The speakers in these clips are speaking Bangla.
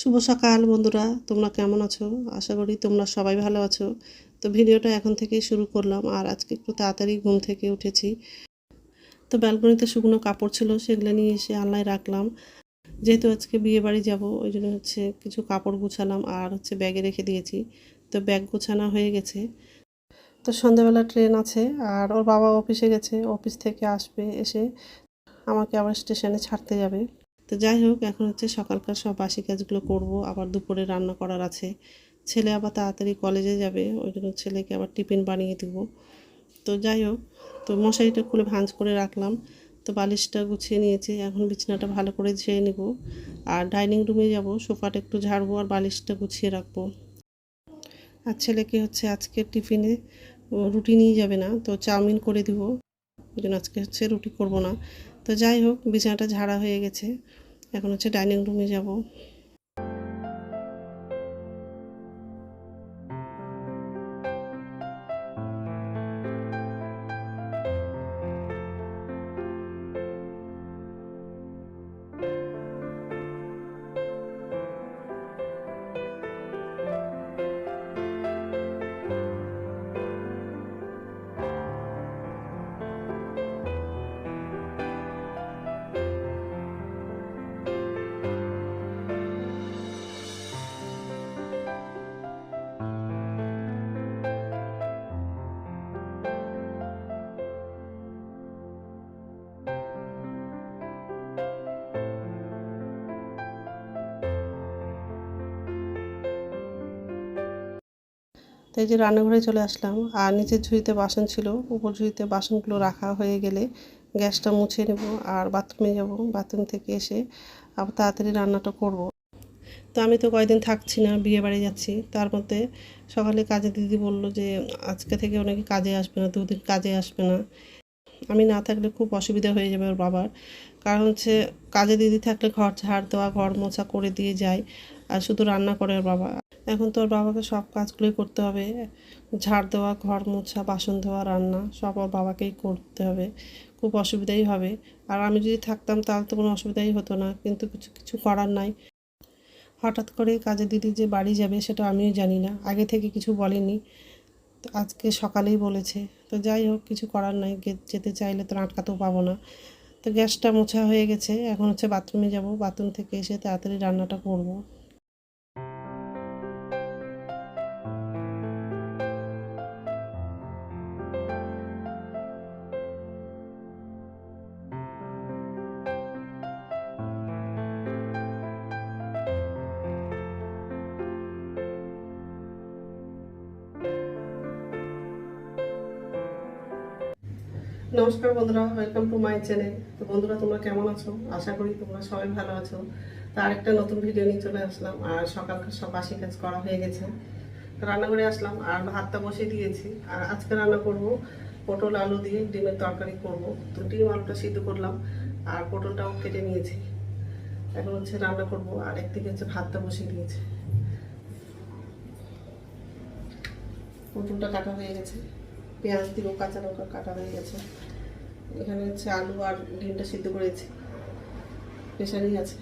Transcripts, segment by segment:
শুভ সকাল বন্ধুরা, তোমরা কেমন আছো? আশা করি তোমরা সবাই ভালো আছো। তো ভিডিওটা এখন থেকেই শুরু করলাম, আর আজকে একটু তাড়াতাড়ি ঘুম থেকে উঠেছি। তো ব্যালকনিতে শুকনো কাপড় ছিল, সেগুলো নিয়ে এসে আলনায় রাখলাম। যেহেতু আজকে বিয়ে বাড়ি যাব, ওই জন্য হচ্ছে কিছু কাপড় গুছালাম আর হচ্ছে ব্যাগে রেখে দিয়েছি। তো ব্যাগ গোছানো হয়ে গেছে। তো সন্ধ্যাবেলা ট্রেন আছে, আর ওর বাবা অফিসে গেছে, অফিস থেকে আসবে, এসে আমাকে আবার স্টেশনে ছাড়তে যাবে। তো যাই হোক, এখন হচ্ছে সকালকার সব বাসি কাজগুলো করব। আবার দুপুরে রান্না করার আছে। ছেলে আবার তাড়াতাড়ি কলেজে যাবে, ওই জন্য ছেলেকে আবার টিফিন বানিয়ে দেব। তো যাই হোক, তো মশারিটা খুলে ভাঁজ করে রাখলাম। তো বালিশটা গুছিয়ে নিয়েছি, এখন বিছানাটা ভালো করে ঝেয়ে নেব। আর ডাইনিং রুমে যাব, সোফাটা একটু ঝাড়বো আর বালিশটা গুছিয়ে রাখব। আর ছেলেকে হচ্ছে আজকে টিফিনে রুটি নিয়ে যাবে না, তো চাউমিন করে দিব। ওই জন্য আজকে হচ্ছে রুটি করব না। তো যাই হোক বিছানাটা ঝাড়া হয়ে গেছে। এখন হচ্ছে ডাইনিং রুমে যাব। এই যে রান্নাঘরে চলে আসলাম, আর নিচের ঝুড়িতে বাসন ছিল, উপর ঝুড়িতে বাসনগুলো রাখা হয়ে গেলে গ্যাসটা মুছে নেব আর বাথরুমে যাব, বাথরুম থেকে এসে আবার তাড়াতাড়ি রান্নাটা করব। তো আমি তো কয়েকদিন থাকছি না, বিয়ে বাড়ি যাচ্ছি, তার মধ্যে সকালে কাজে দিদি বলল যে আজকে থেকে অনেকে কাজে আসবে না, দুদিন কাজে আসবে না। আমি না থাকলে খুব অসুবিধা হয়ে যাবে ওর বাবার। কারণ হচ্ছে কাজে দিদি থাকলে ঘর ঝাড় দেওয়া, ঘর মোছা করে দিয়ে যায়, আর শুধু রান্না করে ওর বাবা। এখন তো ওর বাবাকে সব কাজগুলোই করতে হবে। ঝাড় দেওয়া, ঘর মোছা, বাসন ধোয়া, রান্না সব ওর বাবাকেই করতে হবে। খুব অসুবিধাই হবে। আর আমি যদি থাকতাম তাহলে তো কোনো অসুবিধাই হতো না। কিন্তু কিছু কিছু করার নাই। হঠাৎ করে কাজে দিদি যে বাড়ি যাবে সেটা আমিও জানি না। আগে থেকে কিছু বলেনি। আজকে সকালেই বলেছে। তো যাই হোক, কিছু করার নাই। যেতে চাইলে তো আটকাতেও পাবো না। তো গ্যাসটা মোছা হয়ে গেছে। এখন হচ্ছে বাথরুমে যাব। বাথরুম থেকে এসে তাড়াতাড়ি রান্নাটা করব। নমস্কার বন্ধুরা ওয়েলকাম টু মাই চ্যানেল তো বন্ধুরা, তোমরা কেমন আছো? আশা করি তোমরা সবাই ভালো আছো। তো আরেকটা নতুন ভিডিও নিয়ে চলে আসলাম। আর সকালকার সব বাসি কাজ করা হয়ে গেছে। রান্না করে আসলাম, আর ভাতটা বসিয়ে দিয়েছি। আর আজকে রান্না করব পটল, আলু দিয়ে ডিমের তরকারি করব। তো ডিম, আলুটা সিদ্ধ করলাম, আর পটলটাও কেটে নিয়েছি। এখন হচ্ছে রান্না করব, আর একদিকে হচ্ছে ভাতটা বসিয়ে দিয়েছি। পটলটা কাটা হয়ে গেছে। পেঁয়াজ দিব কাঁচা লঙ্কা কাটা হয়ে গেছে। এখানে হচ্ছে আলু আর ডিমটা সিদ্ধ করেছি। প্রেশারই আছে।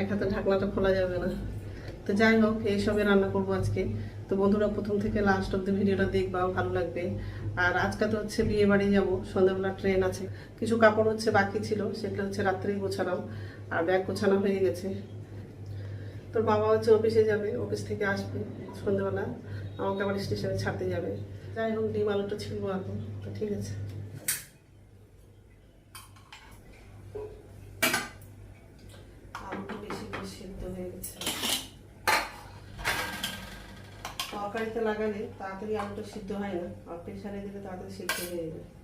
এক হাতে ঢাকনাটা খোলা যাবে না। তো যাই হোক, এইসবে রান্না করব আজকে। তো বন্ধুরা, প্রথম থেকে লাস্ট অব্দি ভিডিওটা দেখবাও ভালো লাগবে। আর আজকে তো হচ্ছে বিয়ে বাড়ি যাব, সন্ধ্যাবেলা ট্রেন আছে। কিছু কাপড় হচ্ছে বাকি ছিল, সেগুলো হচ্ছে রাত্রেই গোছালাম। আর ব্যাগ গোছানো হয়ে গেছে। তোর বাবা হচ্ছে অফিসে যাবে, অফিস থেকে আসবে সন্ধ্যাবেলা, আমাকে আবার স্টেশনে ছাড়তে যাবে। যাই হোক, ডিম আলুটা ছিলবো এখন, তো ঠিক আছে। তরকারিতে লাগালে তাড়াতাড়ি আলুটা সিদ্ধ হয় না, আর প্রেশারে দিলে তাড়াতাড়ি সিদ্ধ হয়ে যাবে।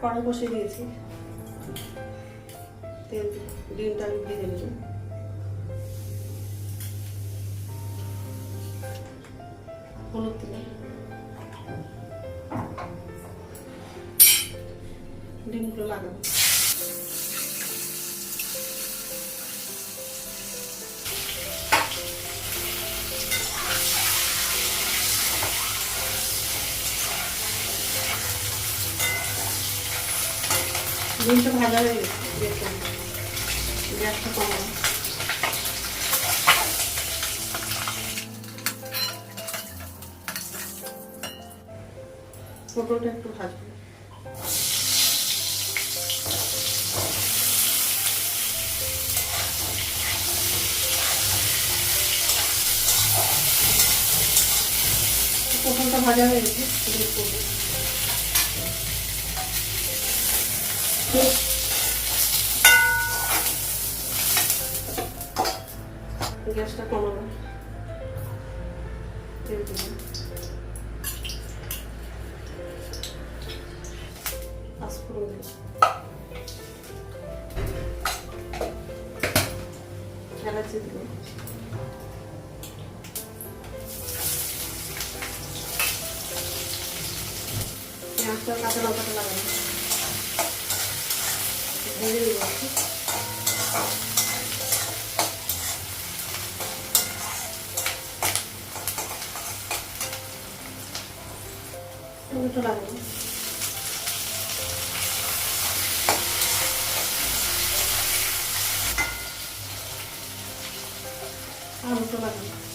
কড়া বসে দিয়েছি। তেল ডিমটা আমি দিয়ে দেবো হলুদ ডিমগুলো লাগাবো। ডিমটা ভাজা হয়ে গেছে গ্যাসটা কমানো পটলটা একটু ভাজবো। পটলটা ভাজা হয়ে গেছে বেশ করব গ্যাসটা কমানো তেল দিলাম পাঁচফোড়ন দিলাম এলাচি দিলাম পেঁয়াজটা কাঁচা লঙ্কাটা লাগানো ভেজে দেবো একটু। টমেটো লাগাবো আলুটা লাগাবো পটলটা লাগাবো হলুদ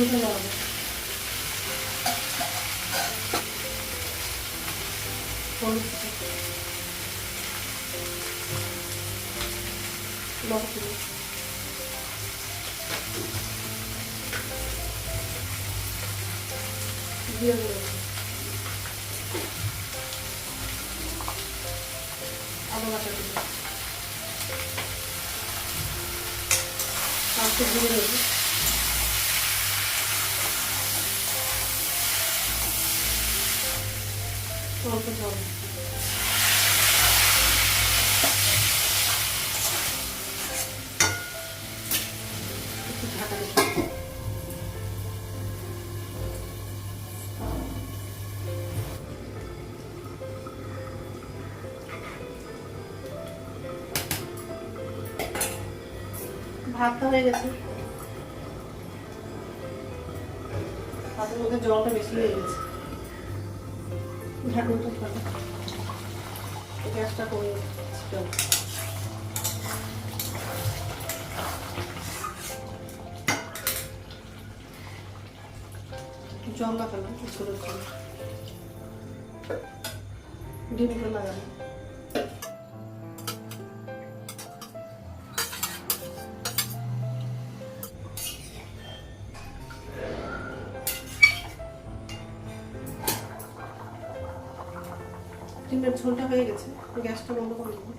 লবণ দিলাম। দিয়ে। তারপর দিয়ে দেবো ভাতটা হয়ে গেছে। মধ্যে জলটা বেশি হয়ে গেছে। ঢাকনাটা খোলা গ্যাসটা কমিয়ে জল লাগালাম ছোটো জল ডিমগুলো লাগালাম ডিমের ঝোলটা হয়ে গেছে। গ্যাসটা বন্ধ করে দেবো।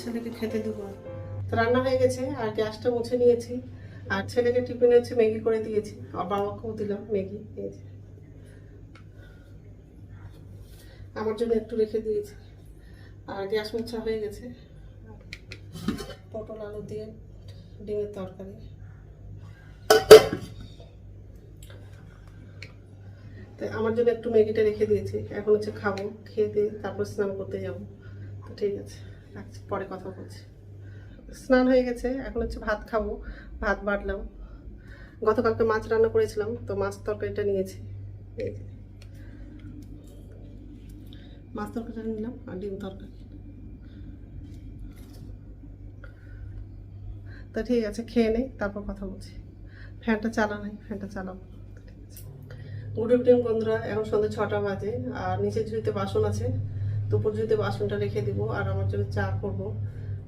ছেলেকে খেতে দেবো তো রান্না হয়ে গেছে, আর গ্যাসটা মুছে নিয়েছি। আর ছেলেকে টিফিনে হচ্ছে ম্যাগি করে দিয়েছি। আর বাবাকেও দিলাম ম্যাগি যে। আমার জন্য একটু রেখে দিয়েছি। আর গ্যাস মোছা হয়ে গেছে। পটল, আলু দিয়ে ডিমের তরকারি। তো আমার জন্য একটু ম্যাগিটা রেখে দিয়েছি। এখন হচ্ছে খাব, খেয়ে দিয়ে তারপর স্নান করতে যাব। তো ঠিক আছে, রাখছি, পরে কথা বলছি। স্নান হয়ে গেছে, এখন হচ্ছে ভাত খাব, ভাত বাটলাম। গতকালকে মাছ রান্না করেছিলাম, তো মাছ তরকারিটা নিয়েছি। মাছ তরকারিটা নিলাম আর ডিম তরকারি। তা ঠিক আছে, খেয়ে নেই, তারপর কথা বলছি। ফ্যানটা চালা নাই, ফ্যানটা চালাবো। গুড ইভিনিং বন্ধুরা, এখন সন্ধ্যে ছটা বাজে, আর নিচের ঝুড়িতে বাসন আছে। দুপুর ঝুড়িতে বাসনটা রেখে দিব, আর আমার জন্য চা করব।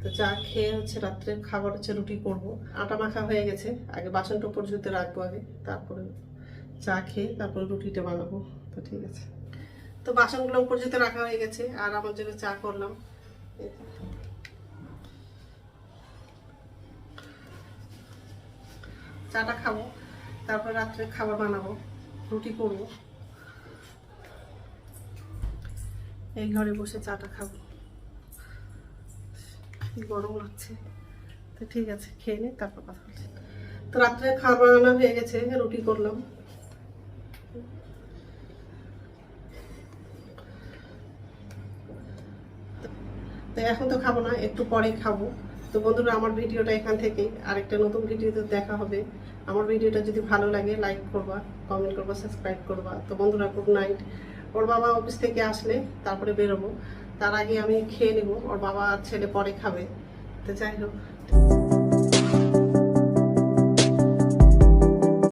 তো চা খেয়ে হচ্ছে রাত্রে খাবার হচ্ছে রুটি করব। আটা মাখা হয়ে গেছে, আগে বাসনটা পর্যন্ত রাখব আগে, তারপরে চা খেয়ে তারপরে রুটিটা বানাবো। তো ঠিক আছে। তো বাসনগুলো পর্যন্ত রাখা হয়ে গেছে, আর আমার জন্য চা করলাম। চাটা খাব, তারপর রাত্রে খাবার বানাবো। রুটি করব। এই ঘরে বসে চাটা খাব। গরম লাগছে। তো ঠিক আছে, খেয়ে নি, তারপর কথা বলছি। তো রাত্রে খাওয়া বানানো হয়ে গেছে, রুটি করলাম। তো এখন তো খাব না, একটু পরে খাব। তো বন্ধুরা, আমার ভিডিওটা এখান থেকে আরেকটা নতুন ভিডিওতে দেখা হবে। আমার ভিডিওটা যদি ভালো লাগে লাইক করবা কমেন্ট করবা সাবস্ক্রাইব করবা। তো বন্ধুরা গুড নাইট ওর বাবা অফিস থেকে আসলে তারপরে বেরোবো। তার আগে আমি খেয়ে নেব। ওর বাবা ছেলে পরে খাবে। তো যাই হোক।